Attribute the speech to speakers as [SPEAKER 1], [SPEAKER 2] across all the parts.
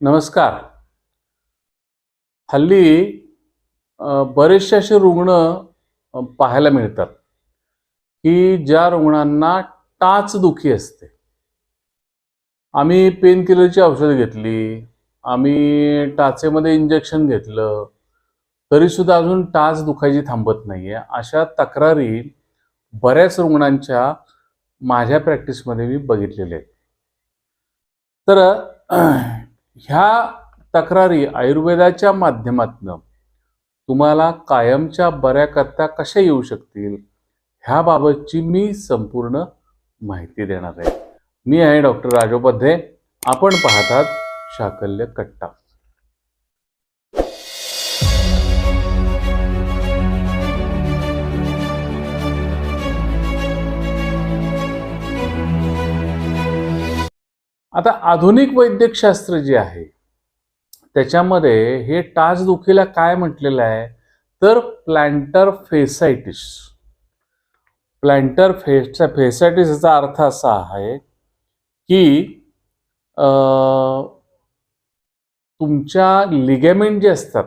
[SPEAKER 1] नमस्कार. हल्ली बरेचसे असे रुग्ण पाहायला मिळतात की ज्या रुग्णांना टाच दुखी असते. आम्ही पेन किलरची औषधं घेतली आम्ही टाचेमध्ये इंजेक्शन घेतलं तरी सुद्धा अजून टाच दुखायची थांबत नाहीये. अशा तक्रारी बऱ्याच रुग्णांच्या माझ्या प्रॅक्टिसमध्ये मी बघितलेल्या आहेत. तर ह्या तक्रारी आयुर्वेदाच्या माध्यमातनं तुम्हाला कायमच्या बऱ्याकरता कशा येऊ शकतील ह्याबाबतची मी संपूर्ण माहिती देणार आहे. मी आहे डॉक्टर राजोपाध्ये आपण पाहतात शाकल्य कट्टा. आता आधुनिक वैद्यकशास्त्र जे आहे त्याच्यामध्ये हे टाच दुखीला काय म्हटलेलं आहे? तर प्लॅन्टर फेसायटिस. प्लॅन्टर फेसचा फेसायटिस याचा अर्थ असा आहे की तुमच्या लिगॅमेंट जे असतात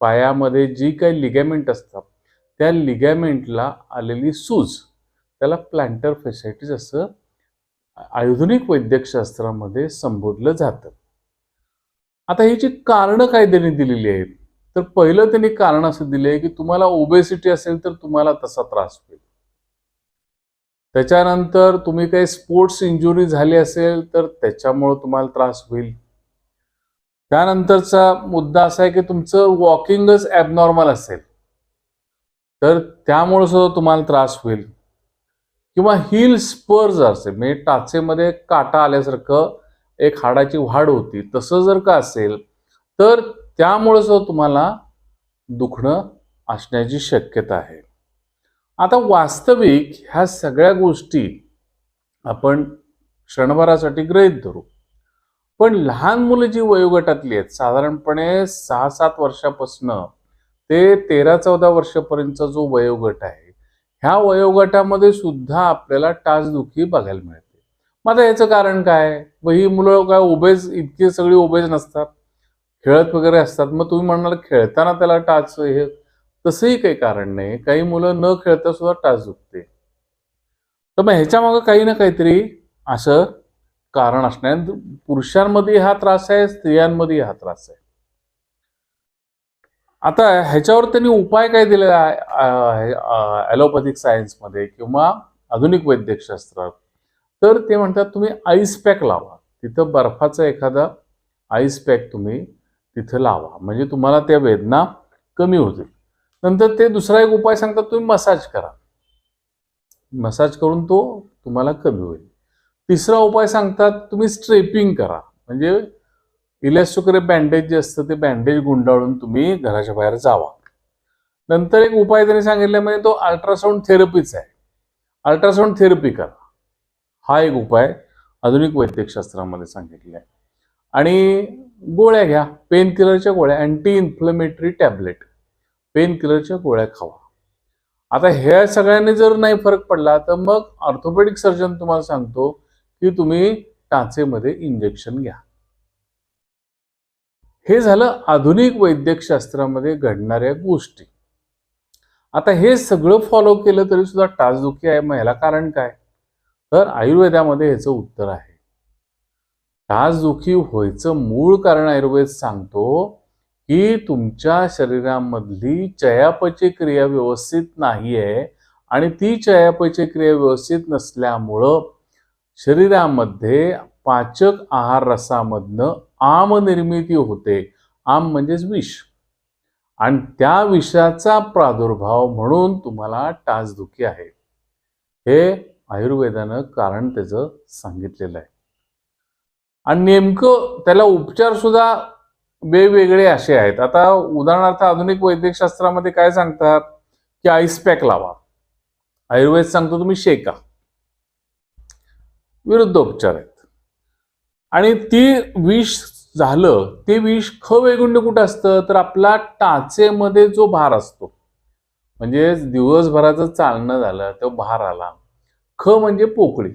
[SPEAKER 1] पायामध्ये जी काही लिगॅमेंट असतात त्या लिगॅमेंटला आलेली सूज त्याला प्लॅन्टर फेसायटिस असं आधुनिक वैद्यकशास्त्रामध्ये संबोधलं जातं. आता ह्याची कारणं काय त्यांनी दिलेली आहेत तर पहिलं त्यांनी कारण असं दिले आहे की तुम्हाला ओबेसिटी असेल तर तुम्हाला तसा त्रास होईल. त्याच्यानंतर तुम्ही काही स्पोर्ट्स इंजुरी झाली असेल तर त्याच्यामुळं तुम्हाला त्रास होईल. त्यानंतरचा मुद्दा असा आहे की तुमचं वॉकिंगच ॲबनॉर्मल असेल तर त्यामुळे सुद्धा तुम्हाला त्रास होईल. किंवा हिल स्पर्ज असेल म्हणजे टाचेमध्ये काटा आल्यासारखं एक हाडाची वाढ होती तसं जर का असेल तर त्यामुळे सुद्धा तुम्हाला दुखणं असण्याची शक्यता आहे. आता वास्तविक ह्या सगळ्या गोष्टी आपण क्षणभरासाठी ग्रहित धरू. पण लहान मुलं जी वयोगटातली आहेत साधारणपणे सहा सात वर्षापासून ते तेरा चौदा वर्षापर्यंतचा जो वयोगट आहे ह्या वयोगटामध्ये सुद्धा आपल्याला टाचदुखी बघायला मिळते. मग आता याचं कारण काय? व ही मुलं काय उभेच इतकी सगळी उभेच नसतात? खेळत वगैरे असतात. मग तुम्ही म्हणाल खेळताना त्याला टाच हे तसंही काही कारण नाही. काही मुलं न खेळता सुद्धा टाच दुखते. तर मग ह्याच्या मागं काही ना काहीतरी असं कारण असणार. पुरुषांमध्ये हा त्रास आहे स्त्रियांमध्ये हा त्रास आहे. आता ह्याच्यावर त्यांनी उपाय काय दिलेला आहे? ॲलोपॅथिक सायन्समध्ये किंवा आधुनिक वैद्यकशास्त्रात तर ते म्हणतात तुम्ही आईस पॅक लावा. तिथं बर्फाचा एखादा आईस पॅक तुम्ही तिथं लावा. म्हणजे तुम्हाला त्या वेदना कमी होतील. नंतर ते दुसरा एक उपाय सांगतात तुम्ही मसाज करा. मसाज करून तो तुम्हाला कमी होईल. तिसरा उपाय सांगतात तुम्ही स्ट्रेपिंग करा. म्हणजे इलेस्टोकरे बँडेज जे असतं ते बँडेज गुंडाळून तुम्ही घराच्या बाहेर जावा. नंतर एक उपाय त्यांनी सांगितला म्हणजे तो अल्ट्रासाऊंड थेरपीच आहे. अल्ट्रासाऊंड थेरपी करा. हा एक उपाय आधुनिक वैद्यकशास्त्रामध्ये सांगितलेला आहे. आणि गोळ्या घ्या. पेन किलरच्या गोळ्या अँटी इन्फ्लमेटरी टॅबलेट पेन किलरच्या गोळ्या खावा. आता ह्या सगळ्यांनी जर नाही फरक पडला तर मग ऑर्थोपेडिक सर्जन तुम्हाला सांगतो की तुम्ही टाचेमध्ये इंजेक्शन घ्या. हे झालं आधुनिक वैद्यकशास्त्रामध्ये घडणाऱ्या गोष्टी. आता हे सगळं फॉलो केलं तरी सुद्धा टाचदुखी आहे. मग ह्याला कारण काय? तर आयुर्वेदामध्ये ह्याचं उत्तर आहे. टाचदुखी व्हायचं मूळ कारण आयुर्वेद सांगतो की तुमच्या शरीरामधली चयापचय क्रिया व्यवस्थित नाही आहे आणि ती चयापचय क्रिया व्यवस्थित नसल्यामुळं शरीरामध्ये पाचक आहार रसामधनं आम निर्मिती होते. आम म्हणजेच विष. आणि त्या विषाचा प्रादुर्भाव म्हणून तुम्हाला टाचदुखी आहे. हे आयुर्वेदानं कारण त्याचं सांगितलेलं आहे. आणि नेमकं त्याला उपचार सुद्धा वेगवेगळे असे आहेत. आता उदाहरणार्थ आधुनिक वैद्यकशास्त्रामध्ये काय सांगतात? की आईस पॅक लावा. आयुर्वेद सांगतो तुम्ही शेका. विरुद्ध उपचार आहेत. आणि ती विष झालं ते विष ख वैगुंड कुठं असतं? तर आपला टाचेमध्ये जो भार असतो. म्हणजे दिवसभराचं चालणं झालं तो भार आला. ख म्हणजे पोकळी.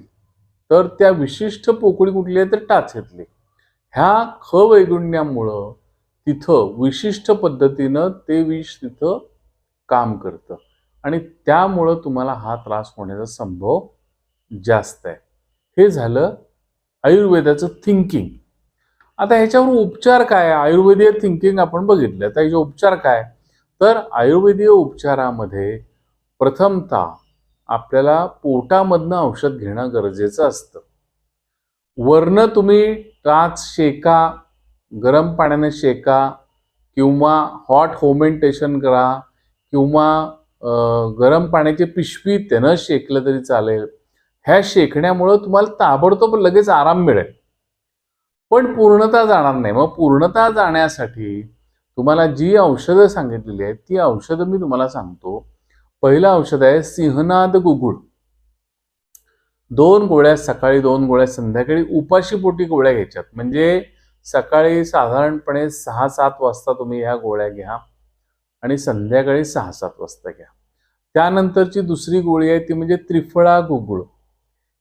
[SPEAKER 1] तर त्या विशिष्ट पोकळी कुठली आहे? तर टाचेतली. ह्या ख वैगुण्यामुळं तिथं विशिष्ट पद्धतीनं ते विष तिथं काम करतं. आणि त्यामुळं तुम्हाला हा त्रास होण्याचा संभव जास्त आहे. हे झालं आयुर्वेदाचं थिंकिंग आता ह्याच्यावर उपचार काय आयुर्वेदीय थिंकिंग आपण बघितलं. आता ह्याचे उपचार काय? तर आयुर्वेदीय उपचारामध्ये प्रथमतः आपल्याला पोटामधनं औषध घेणं गरजेचं असतं. वरनं तुम्ही टाच शेका गरम पाण्याने शेका किंवा हॉट होमेंटेशन करा किंवा गरम पाण्याची पिशवी त्यानं शेकलं तरी चालेल. ह्या शेकण्यामुळं तुम्हाला ताबडतोब लगेच आराम मिळेल. पण पूर्णता जाणार नाही. मग पूर्णता जाण्यासाठी तुम्हाला जी औषधं सांगितलेली आहेत ती औषधं मी तुम्हाला सांगतो. पहिलं औषध आहे सिंहनाद गुगुळ. दोन गोळ्या सकाळी दोन गोळ्या संध्याकाळी उपाशीपोटी गोळ्या घ्यायच्यात. म्हणजे सकाळी साधारणपणे सहा सात वाजता तुम्ही ह्या गोळ्या घ्या आणि संध्याकाळी सहा सात वाजता घ्या. त्यानंतरची दुसरी गोळी आहे ती म्हणजे त्रिफळा गुगुळ.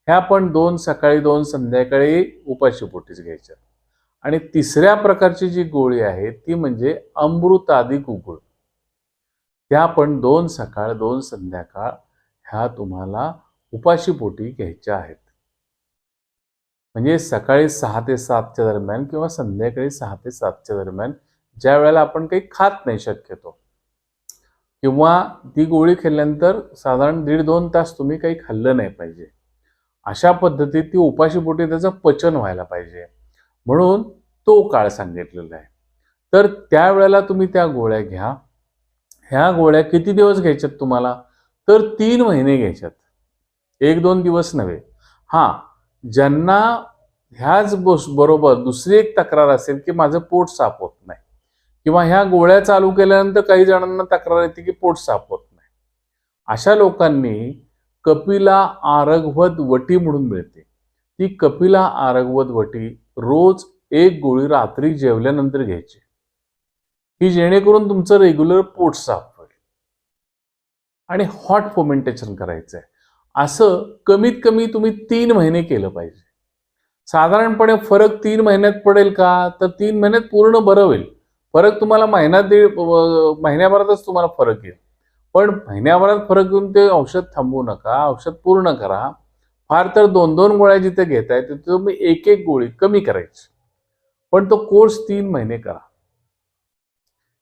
[SPEAKER 1] ह्या पण दोन सकाळी दोन संध्याकाळी उपाशीपोटीच घ्यायच्या. आणि तिसऱ्या प्रकारची जी गोळी आहे ती म्हणजे अमृतादी गुगुळ त्या पण दोन सकाळ दोन संध्याकाळ ह्या तुम्हाला उपाशीपोटी घ्यायच्या आहेत. म्हणजे सकाळी सहा ते सातच्या दरम्यान किंवा संध्याकाळी सहा ते सातच्या दरम्यान ज्या वेळेला आपण काही खात नाही शक्यतो. किंवा ती गोळी खाल्ल्यानंतर साधारण दीड दोन तास तुम्ही काही खाल्लं नाही पाहिजे. अशा पद्धतीत ती उपाशीपोटी त्याचं पचन व्हायला पाहिजे. म्हणून तो काळ सांगितलेला आहे. तर त्यावेळेला तुम्ही त्या गोळ्या घ्या. ह्या गोळ्या किती दिवस घ्यायच्यात तुम्हाला? तर तीन महिने घ्यायच्यात. एक दोन दिवस नव्हे. हां ज्यांना ह्याच बरोबर दुसरी एक तक्रार असेल की माझं पोट साफ होत नाही किंवा ह्या गोळ्या चालू केल्यानंतर काही जणांना तक्रार येते की पोट साफ होत नाही. अशा लोकांनी कपिला आरगवत वटी म्हणून मिळते. ती कपिला आरगवत वटी रोज एक गोळी रात्री जेवल्यानंतर घ्यायची. ही जेणेकरून तुमचं रेग्युलर पोट साफ होईल. आणि हॉट फोमेंटेशन करायचं आहे असं कमीत कमी तुम्ही तीन महिने केलं पाहिजे. साधारणपणे फरक तीन महिन्यात पडेल का? तर तीन महिन्यात पूर्ण बरं होईल. फरक तुम्हाला महिन्यात दीड महिन्याभरातच तुम्हाला फरक येईल. पण महिन्याभरात फरक येऊन ते औषध थांबवू नका औषध पूर्ण करा. फार तर दोन दोन गोळ्या जिथे घेताय तिथे तुम्ही एक एक गोळी कमी करायची. पण तो कोर्स तीन महिने करा.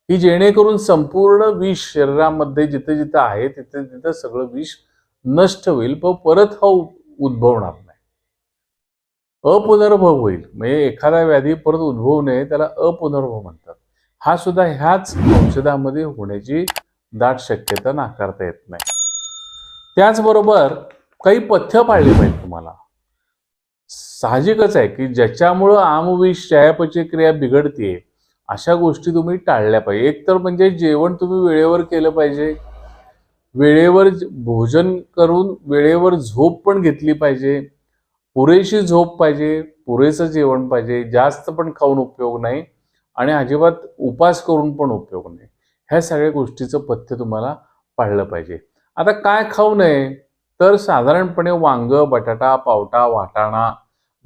[SPEAKER 1] की जेणेकरून संपूर्ण विष शरीरामध्ये जिथे जिथे आहे तिथे तिथे सगळं विष नष्ट होईल पण परत हा उद्भवणार नाही. अपुनर्भव होईल. म्हणजे एखादा व्याधी परत उद्भवू नये त्याला अपुनर्भव म्हणतात. हा सुद्धा ह्याच औषधामध्ये होण्याची दाट शक्यता नाकारता येत नाही. त्याचबरोबर काही पथ्य पाळली पाहिजे तुम्हाला. साहजिकच आहे की ज्याच्यामुळं आमविष चयापचय क्रिया बिघडते अशा गोष्टी तुम्ही टाळल्या पाहिजे. एक तर म्हणजे जेवण तुम्ही वेळेवर केलं पाहिजे. वेळेवर भोजन करून वेळेवर झोप पण घेतली पाहिजे. पुरेशी झोप पाहिजे पुरेसं जेवण पाहिजे. जास्त पण खाऊन उपयोग नाही आणि अजिबात उपास करून पण उपयोग नाही. ह्या सगळ्या गोष्टीचं पथ्य तुम्हाला पाळलं पाहिजे. आता काय खाऊ नये? तर साधारणपणे वांग बटाटा पावटा वाटाणा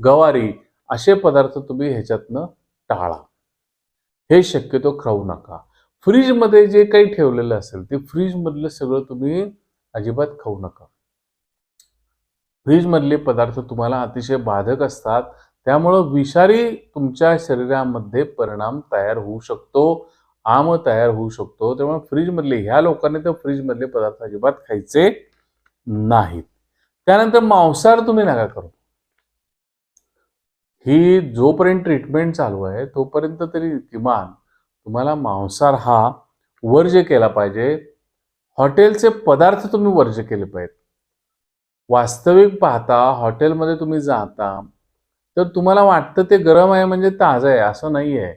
[SPEAKER 1] गवारी असे पदार्थ तुम्ही ह्याच्यातनं टाळा. हे शक्यतो खाऊ नका. फ्रीजमध्ये जे काही ठेवलेलं असेल ते फ्रीजमधलं सगळं तुम्ही अजिबात खाऊ नका. फ्रीजमधले पदार्थ तुम्हाला अतिशय बाधक असतात. त्यामुळं विषारी तुमच्या शरीरामध्ये परिणाम तयार होऊ शकतो. आम तयार होऊ शकतो त्यामुळे फ्रीजमधले ह्या लोकांनी तर फ्रीजमधले पदार्थ अजिबात खायचे नाहीत. त्यानंतर मांसाहार तुम्ही नका करू. ही जोपर्यंत ट्रीटमेंट चालू आहे तोपर्यंत तरी किमान तुम्हाला मांसाहार हा वर्ज्य केला पाहिजे. हॉटेलचे पदार्थ तुम्ही वर्ज्य केले पाहिजेत. वास्तविक पाहता हॉटेलमध्ये तुम्ही जाता तर तुम्हाला वाटतं ते गरम आहे म्हणजे ताजं आहे असं नाही आहे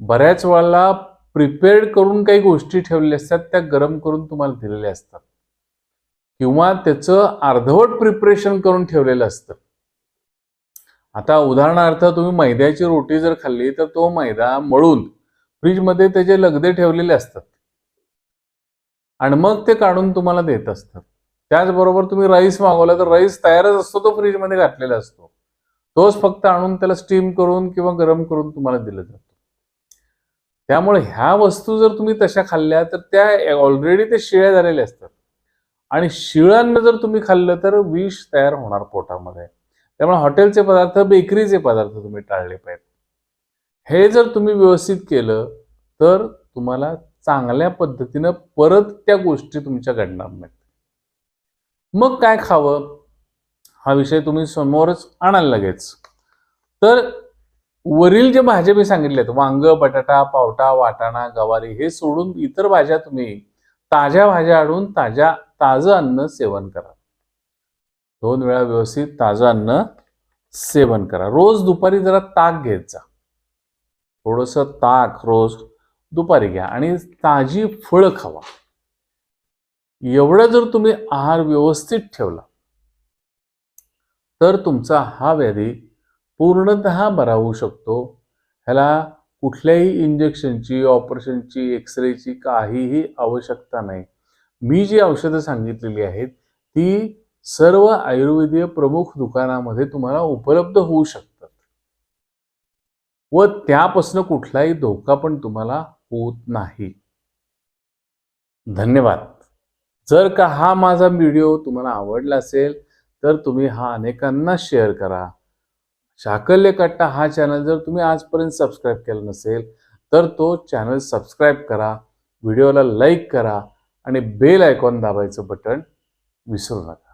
[SPEAKER 1] बऱ्याच वेळेला प्रिपेअर्ड करून काही गोष्टी ठेवलेल्या असतात त्या गरम करून तुम्हाला दिलेल्या असतात. किंवा त्याचं अर्धवट प्रिपरेशन करून ठेवलेलं असतं. आता उदाहरणार्थ तुम्ही मैद्याची रोटी जर खाल्ली तर तो मैदा मळून फ्रीजमध्ये त्याचे लगदे ठेवलेले असतात. आणि मग ते काढून तुम्हाला देत असतात. त्याचबरोबर तुम्ही राईस मागवला तर राईस तयारच असतो तो फ्रीजमध्ये घातलेला असतो. तोच फक्त आणून त्याला स्टीम करून किंवा गरम करून तुम्हाला दिलं जातं. त्यामुळे ह्या वस्तू जर तुम्ही तशा खाल्ल्या तर त्या ऑलरेडी ते शिळ्या झालेल्या असतात. आणि शिळांना जर तुम्ही खाल्लं तर विष तयार होणार पोटामध्ये. त्यामुळे हॉटेलचे पदार्थ बेकरीचे पदार्थ तुम्ही टाळले पाहिजेत. हे जर तुम्ही व्यवस्थित केलं तर तुम्हाला चांगल्या पद्धतीनं परत त्या गोष्टी तुमच्या घडणार नाहीत. मग काय खावं? हा विषय तुम्ही समोरच आणाल लगेच. तर वरील जे भाज्या मी सांगितल्यात वांग बटाटा पावटा वाटाणा गवारी हे सोडून इतर भाज्या तुम्ही ताज्या भाज्या आणून ताज्या ताजं अन्न सेवन करा. दोन वेळा व्यवस्थित ताजं अन्न सेवन करा. रोज दुपारी जरा ताक घेत जा. थोडस ताक रोज दुपारी घ्या आणि ताजी फळं खावा. एवढं जर तुम्ही आहार व्यवस्थित ठेवला तर तुमचा हा व्याधी पूर्णतः बरा होऊ शकतो. ह्याला कुठल्याही इंजेक्शनची ऑपरेशनची एक्सरेची काहीही आवश्यकता नाही. मी जी औषधं सांगितलेली आहेत ती सर्व आयुर्वेदीय प्रमुख दुकानामध्ये तुम्हाला उपलब्ध होऊ शकतात. व त्यापासून कुठलाही धोका पण तुम्हाला होत नाही. धन्यवाद. जर का हा माझा व्हिडिओ तुम्हाला आवडला असेल तर तुम्ही हा अनेकांना शेअर करा. शाकल्य कट्टा हा चॅनल जर तुम्ही आजपर्यंत सबस्क्राईब केला नसेल तर तो चॅनल सबस्क्राईब करा व्हिडिओला लाईक करा आणि बेल आयकॉन दाबायचं बटन विसरू नका.